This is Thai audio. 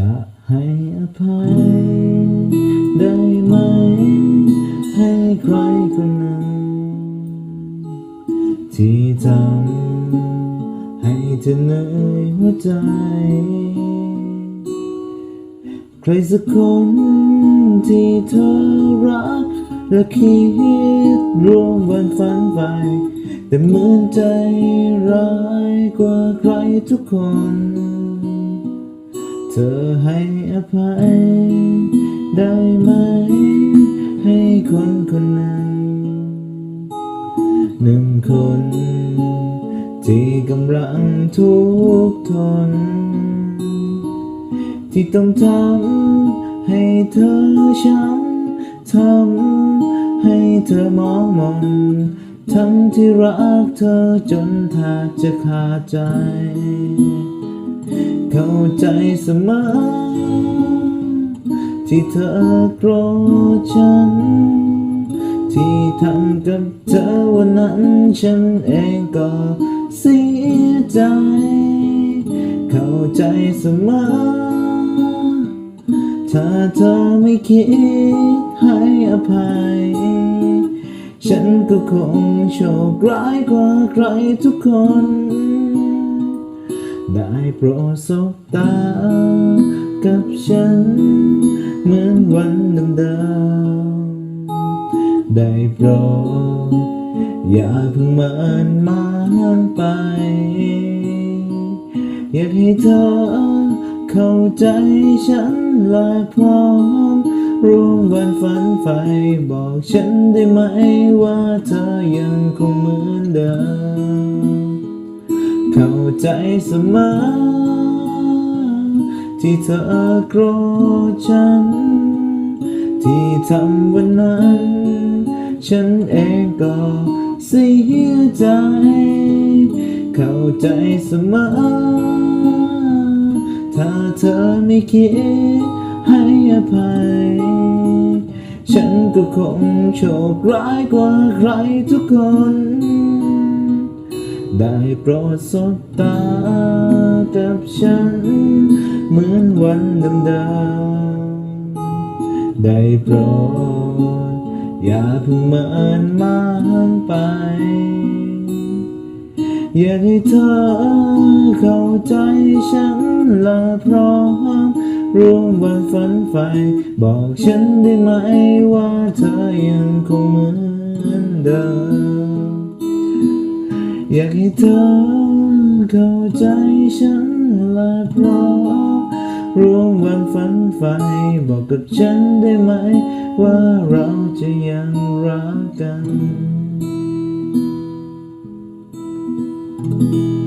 จะให้อภัยได้ไหม ให้ใครคนหนึ่งที่ทำให้เธอเหนื่อยหัวใจ ใครสักคนที่เธอรัก และคิดร่วมวันฝันไป แต่เหมือนใจร้ายกว่าใครทุกคน เธอให้อภัย ได้ไหม ให้คนคนหนึ่งหนึ่งคน ที่กำลังทุกข์ทน ที่ต้องทำให้เธอช้ำทำให้เธอมองมนทั้งที่รักเธอจนแทบจะขาดใจ เข้าใจเสมอ ที่เธอโกรธฉัน ที่ทำกับเธอวันนั้นฉันเองก็เสียใจ เข้าใจเสมอ ถ้าเธอไม่คิดให้อภัย ฉันก็คงโชคร้ายกว่าใครทุกคน ได้โปรดสบตากับฉัน เหมือนวันเดิมๆได้โปรดอย่าเพิ่งเมินมานไป อยากให้เธอเข้าใจฉันและพร้อมร่วมวันฝันใฝ่บอกฉันได้ไหมว่าเธอยังคงเหมือนเดิม เข้าใจเสมอ ที่เธอโกรธฉัน ที่ทำวันนั้น ฉันเองก็เสียใจ เข้าใจเสมอ ถ้าเธอไม่คิดให้อภัย ฉันก็คงโชคร้ายกว่าใครทุกคน ได้โปรดสบตากับฉัน เหมือนวันเดิมๆได้โปรด อย่าเพิ่งเมินมานไป อยากให้เธอเข้าใจฉันละพร้อมร่วมวันฝันใฝ่บอกฉันได้ไหมว่าเธอยังคงเหมือนเดิม อยากให้เธอเข้าใจฉันและพร้อมร่วมวันฝันไฟบอกกับฉันได้ไหม ว่าเราจะยังรักกัน thank you